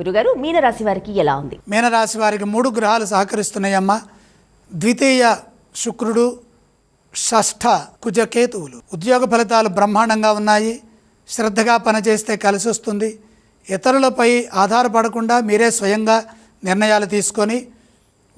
గురుగారు మీనరాశి వారికి ఎలా ఉంది? మీనరాశి వారికి మూడు గ్రహాలు సహకరిస్తున్నాయమ్మా. ద్వితీయ శుక్రుడు షష్ఠ కుజకేతువులు. ఉద్యోగ ఫలితాలు బ్రహ్మాండంగా ఉన్నాయి. శ్రద్ధగా పనిచేస్తే కలిసి వస్తుంది. ఇతరులపై ఆధారపడకుండా మీరే స్వయంగా నిర్ణయాలు తీసుకొని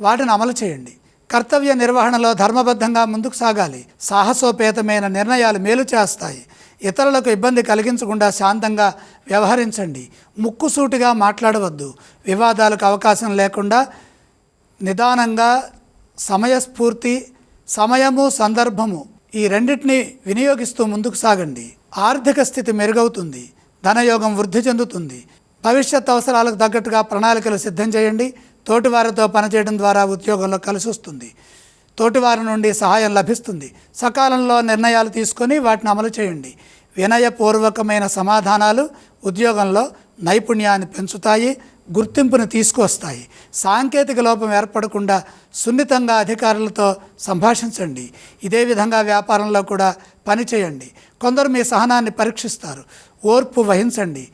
వాటిని అమలు చేయండి. కర్తవ్య నిర్వహణలో ధర్మబద్ధంగా ముందుకు సాగాలి. సాహసోపేతమైన నిర్ణయాలు మేలు చేస్తాయి. ఇతరులకు ఇబ్బంది కలిగించకుండా శాంతంగా వ్యవహరించండి. ముక్కుసూటిగా మాట్లాడవద్దు. వివాదాలకు అవకాశం లేకుండా నిదానంగా సమయస్ఫూర్తి సమయము సందర్భము ఈ రెండింటిని వినియోగిస్తూ ముందుకు సాగండి. ఆర్థిక స్థితి మెరుగవుతుంది. ధనయోగం వృద్ధి చెందుతుంది. భవిష్యత్ అవసరాలకు తగ్గట్టుగా ప్రణాళికలు సిద్ధం చేయండి. తోటివారితో పనిచేయడం ద్వారా ఉద్యోగంలో కలిసి వస్తుంది. తోటివారి నుండి సహాయం లభిస్తుంది. సకాలంలో నిర్ణయాలు తీసుకొని వాటిని అమలు చేయండి. వినయపూర్వకమైన సమాధానాలు ఉద్యోగంలో నైపుణ్యాన్ని పెంచుతాయి గుర్తింపును తీసుకువస్తాయి. సాంకేతిక లోపం ఏర్పడకుండా సున్నితంగా అధికారులతో సంభాషించండి. ఇదే విధంగా వ్యాపారంలో కూడా పనిచేయండి కొందరు మీ సహనాన్ని పరీక్షిస్తారు. ఓర్పు వహించండి.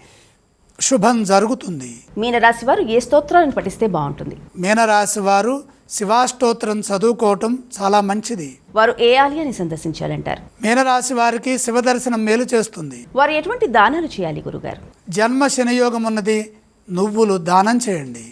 శుభం జరుగుతుంది. మీనరాశి వారు ఏ స్తోత్రాలను పఠిస్తే బాగుంటుంది? మీనరాశి వారు శివాష్టోత్రం చదువుకోవటం చాలా మంచిది. వారు ఏ ఆలయాన్ని సందర్శించాలంటారు? మీనరాశి వారికి శివదర్శనం మేలు చేస్తుంది. వారు ఎటువంటి దానాలు చేయాలి గురుగారు? జన్మ శనియోగం ఉన్నది నువ్వులు దానం చేయండి.